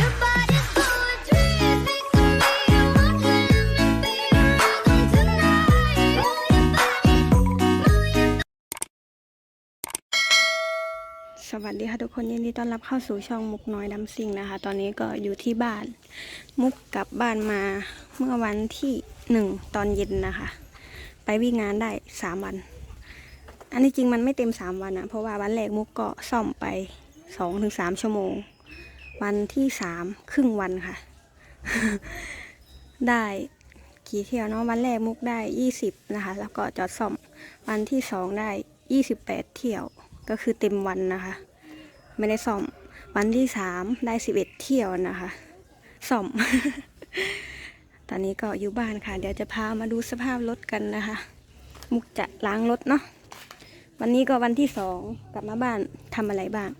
สวัสดีค่ะทุกคนยินดีต้อนรับเข้าสู่ช่องมุกน้อยดำซิงนะคะ ตอนนี้ก็อยู่ที่บ้าน มุกกลับบ้านมาเมื่อวันที่หนึ่งตอนเย็นนะคะ ไปวิ่งงานได้สามวัน อันนี้จริงมันไม่เต็มสามวันนะเพราะว่าวันแรกมุกก็ซ่อมไปสองถึงสามชั่วโมง วันที่สามครึ่งวันค่ะ ได้กี่เที่ยวเนาะวันแรกมุกได้ยี่สิบนะคะ แล้วก็จอดซ่อมวันที่สองได้ยี่สิบแปดเที่ยว ก็คือเต็มวันนะคะ ไม่ได้ซ่อม วันที่สามได้สิบเอ็ดเที่ยวนะคะซ่อม ตอนนี้ก็อยู่บ้านค่ะ เดี๋ยวจะพามาดูสภาพรถกันนะคะ มุกจะล้างรถเนาะวันนี้ก็วันที่สองกลับมาบ้านทำอะไรบ้าง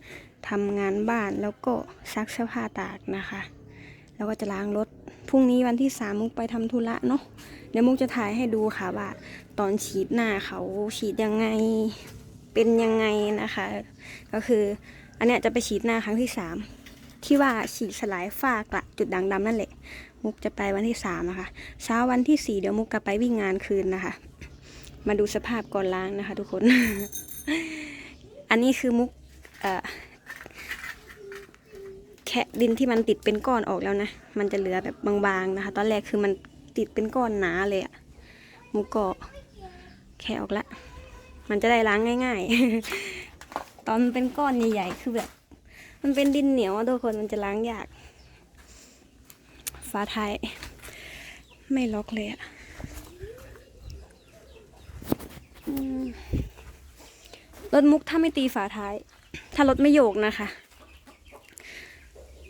ทำงานบ้านแล้วก็ซักเสื้อผ้าตากนะคะ แล้วก็จะล้างรถพรุ่งนี้วันที่สามมุกไปทำธุระเนาะเดี๋ยวมุกจะถ่ายให้ดูค่ะว่าตอนฉีดหน้าเขาฉีดยังไงเป็นยังไงนะคะ ก็คืออันเนี้ยจะไปฉีดหน้าครั้งที่สามที่ว่าฉีดสลายฝ้ากระจุดด่างดำนั่นแหละ มุกจะไปวันที่สามนะคะ เช้าวันที่สี่เดี๋ยวมุกกลับไปวิ่งงานคืนนะคะ มาดูสภาพก่อนล้างนะคะ ทุกคน อันนี้คือมุกเอ่อ คะดินที่มันติดเป็นก้อนออกแล้วนะ มันจะเหลือแบบบางๆนะคะ ตอนแรกคือมันติดเป็นก้อนหนาเลยอะมุกก็แคะออกละ มันจะได้ล้างง่าย ๆ ตอนมันเป็นก้อนใหญ่ๆคือแบบ มันเป็นดินเหนียวทุกคนมันจะล้างยากฝาท้ายไม่ล็อกเลยอะรถมุกถ้าไม่ตีฝาท้าย ถ้ารถไม่โยกนะคะ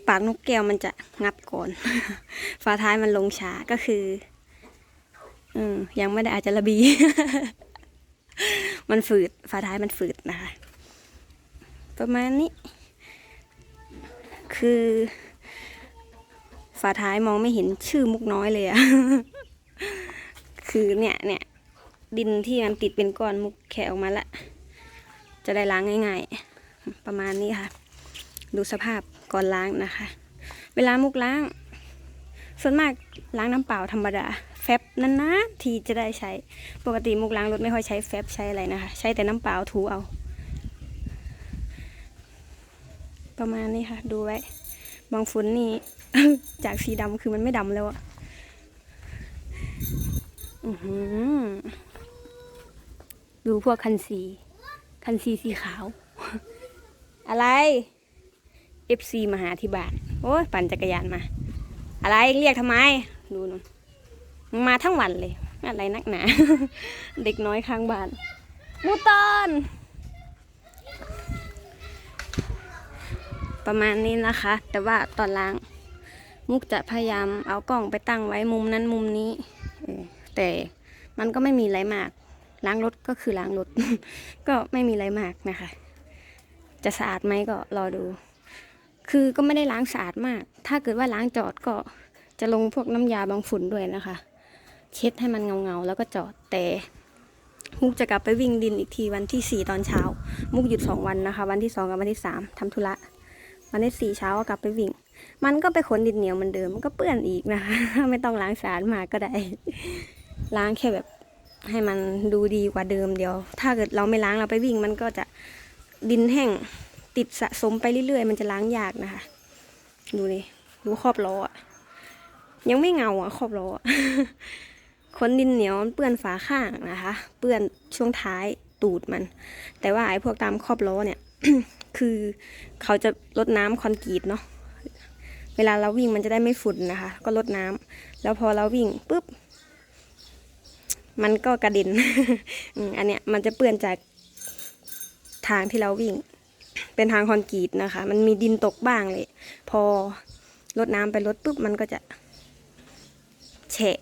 ปากนกแก้วมันจะงับก่อน ฝาท้ายมันลงช้าก็คืออืมยังไม่ได้อาจจะระบี มันฝืด ฝาท้ายมันฝืดนะคะ ประมาณนี้ คือ ฝาท้ายมองไม่เห็นชื่อมุกน้อยเลยอะคือเนี่ยเนี่ยดินที่มันติดเป็นก้อนมุกแคะออกมาละ จะได้ล้างง่าย ๆ ประมาณนี้ค่ะ ดูสภาพ ก่อนล้างนะคะ เวลามุกล้าง ส่วนมากล้างน้ำเปล่าธรรมดา แฟบนานๆทีจะได้ใช้ ปกติมุกล้างรถไม่ค่อยใช้แฟบใช้อะไรนะคะ ใช้แต่น้ำเปล่าถูเอา ประมาณนี้ค่ะ ดูไว้ บางฝุ่นนี่ จากสีดำคือมันไม่ดำแล้วอะดูพวกคันสี คันสีสีขาว อะไร FC มาหาที่บ้าน โอ้ยปั่นจักรยานมา อะไรเรียกทำไม ดูนู่นมาทั้งวันเลย อะไรนักหนา เด็กน้อยข้างบ้านมูตอนประมาณนี้นะคะ แต่ว่าตอนล้าง มุกจะพยายามเอากล้องไปตั้งไว้มุมนั้นมุมนี้แต่มันก็ไม่มีอะไรมาก ล้างรถก็คือล้างรถ ก็ไม่มีอะไรมากนะคะ จะสะอาดไหมก็รอดู คือก็ไม่ได้ล้างสะอาดมาก ถ้าเกิดว่าล้างจอดก็จะลงพวกน้ำยาบางฝุ่นด้วยนะคะ เช็ดให้มันเงาๆแล้วก็จอดแต่มุกจะกลับไปวิ่งดินอีกทีวันที่สี่ตอนเช้า มุกหยุดสองวันนะคะ วันที่สองกับวันที่สามทำธุระ วันที่สี่เช้าก็กลับไปวิ่ง มันก็ไปขนดินเหนียวเหมือนเดิมมันก็เปื้อนอีกนะคะ ไม่ต้องล้างสะอาดมากก็ได้ ล้างแค่แบบให้มันดูดีกว่าเดิมเดียว ถ้าเกิดเราไม่ล้างเราไปวิ่งมันก็จะดินแห้ง ติดสะสมไปเรื่อยๆ มันจะล้างยากนะคะ ดูดิดูขอบล้ออะยังไม่เงาอะขอบล้อขนดินเหนียวเปื้อนฝาข้างนะคะ เปื้อนช่วงท้ายตูดมัน แต่ว่าไอ้พวกตามขอบล้อเนี่ย คือเขาจะลดน้ำคอนกรีตเนาะเวลาเราวิ่งมันจะได้ไม่ฝุ่นนะคะ ก็ลดน้ำแล้วพอเราวิ่งปุ๊บมันก็กระเด็นอันเนี้ยมันจะเปื้อนจากทางที่เราวิ่ง เป็นทางคอนกรีตนะคะ มันมีดินตกบ้างเลย พอลดน้ำไปลดปุ๊บมันก็จะแฉะ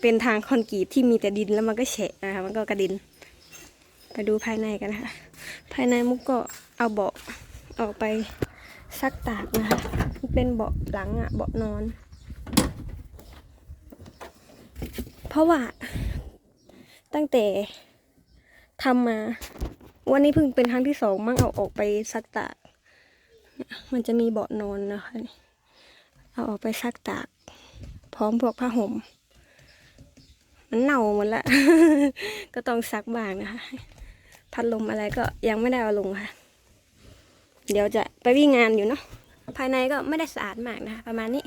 เป็นทางคอนกรีตที่มีแต่ดินแล้วมันก็แฉะนะคะ มันก็กระด็นไปดูภายในกันนะคะ ภายในมุกก็เอาเบาะออกไปซักตากนะคะมันเป็นเบาะหลังอะเบาะนอน เพราะว่าตั้งแต่ทำมา วันนี้เพิ่งเป็นครั้งที่สองมั่งเอาออกไปซักตาก มันจะมีเบาะนอนนะคะเอาออกไปซักตาก พร้อมพวกผ้าห่ม มันเน่าหมดละ ก็ต้องซักบ้างนะคะ พัดลมอะไรก็ยังไม่ได้เอาลงค่ะ เดี๋ยวจะไปวิ่งงานอยู่เนาะ ภายในก็ไม่ได้สะอาดมากนะคะ ประมาณนี้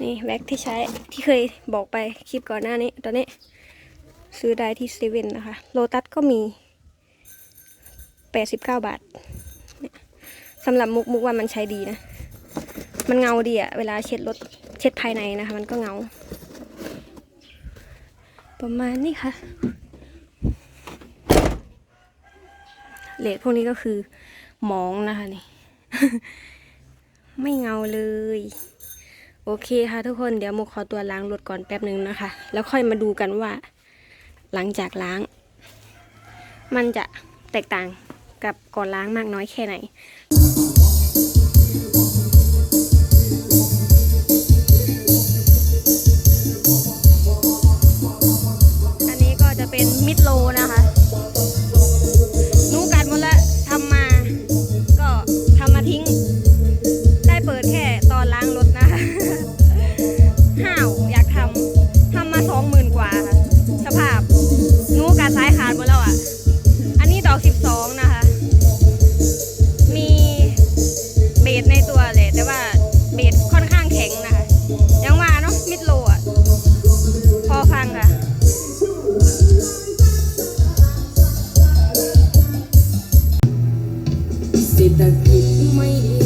นี่แว็กที่ใช้ที่เคยบอกไปคลิปก่อนหน้านี้ ตอนนี้ ซื้อได้ที่เซเว่นนะคะ โลตัสก็มี 89 บาทเนี่ยสำหรับมุกมุกว่ามันใช้ดีนะ มันเงาดีอะเวลาเช็ดรถเช็ดภายในนะคะ มันก็เงา ประมาณนี้ค่ะเลทพวกนี้ก็คือหมองนะคะนี่ ไม่เงาเลย โอเคค่ะทุกคนเดี๋ยวมุกขอตัวล้างรถก่อนแป๊บหนึ่งนะคะ แล้วค่อยมาดูกันว่า หลังจากล้าง มันจะแตกต่าง กับก่อนล้างมากน้อยแค่ไหน เศ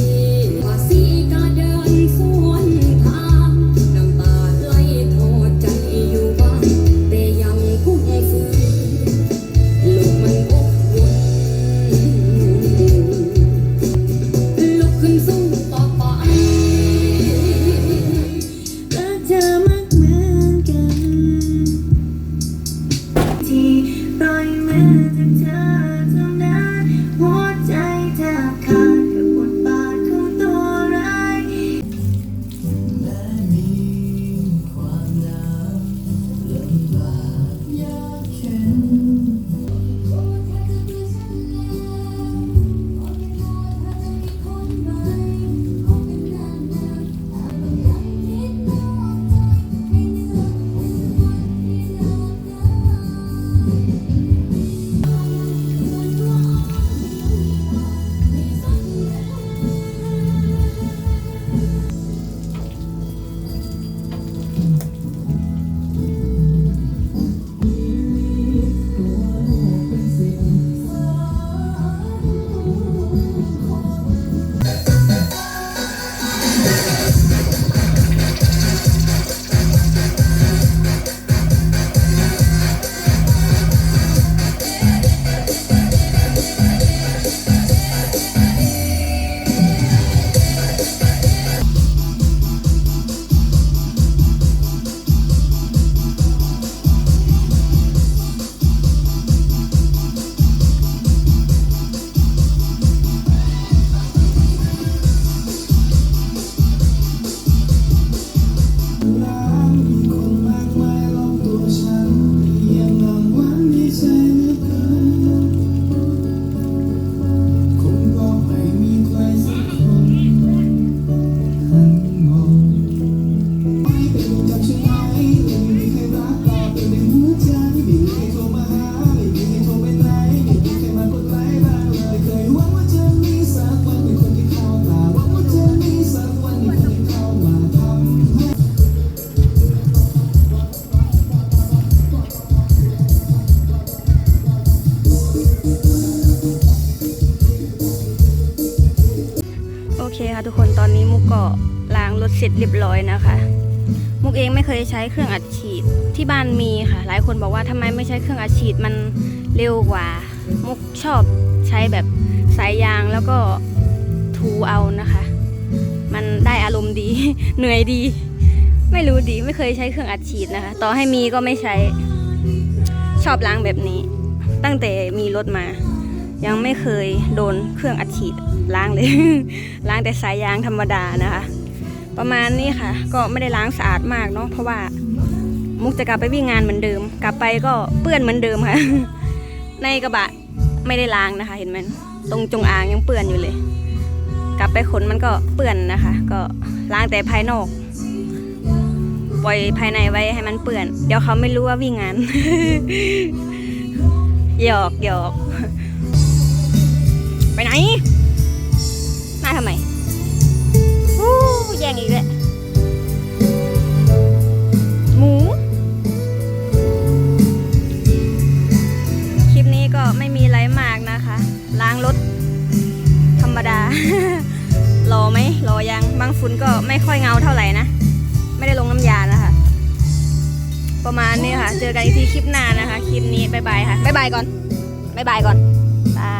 เสร็จเรียบร้อยนะคะ มุกเองไม่เคยใช้เครื่องอัดฉีดที่บ้านมีค่ะ หลายคนบอกว่าทำไมไม่ใช้เครื่องอัดฉีดมันเร็วกว่า มุกชอบใช้แบบสายยางแล้วก็ทูเอานะคะ มันได้อารมณ์ดี เหนื่อยดี ไม่รู้ดีไม่เคยใช้เครื่องอัดฉีดนะคะ ต่อให้มีก็ไม่ใช้ชอบล้างแบบนี้ ตั้งแต่มีรถมา ยังไม่เคยโดนเครื่องอัดฉีดล้างเลย ล้างแต่สายยางธรรมดานะคะ ประมาณนี้ค่ะ ก็ไม่ได้ล้างสะอาดมากเนาะเพราะว่ามุกจะกลับไปวิ่งงานเหมือนเดิม กลับไปก็เปื้อนเหมือนเดิมค่ะ ในกระบะไม่ได้ล้างนะคะ เห็นไหมตรงจงอางยังเปื้อนอยู่เลย กลับไปขนมันก็เปื้อนนะคะ ก็ล้างแต่ภายนอก ปล่อยภายในไว้ให้มันเปื่อน เดี๋ยวเขาไม่รู้ว่าวิ่งงานหยอกหยอกไปไหนมาทำไม แย่งอีกแล้วหมู คลิปนี้ก็ไม่มีอะไรมากนะคะ ล้างรถธรรมดา รอไหมรอยังบางฝุ่นก็ไม่ค่อยเงาเท่าไหร่นะ ไม่ได้ลงน้ำยานะคะ ประมาณนี้ค่ะ เจอกันอีกทีคลิปหน้านะคะ คลิปนี้บายบายค่ะบายบายก่อนบายบายก่อนบาย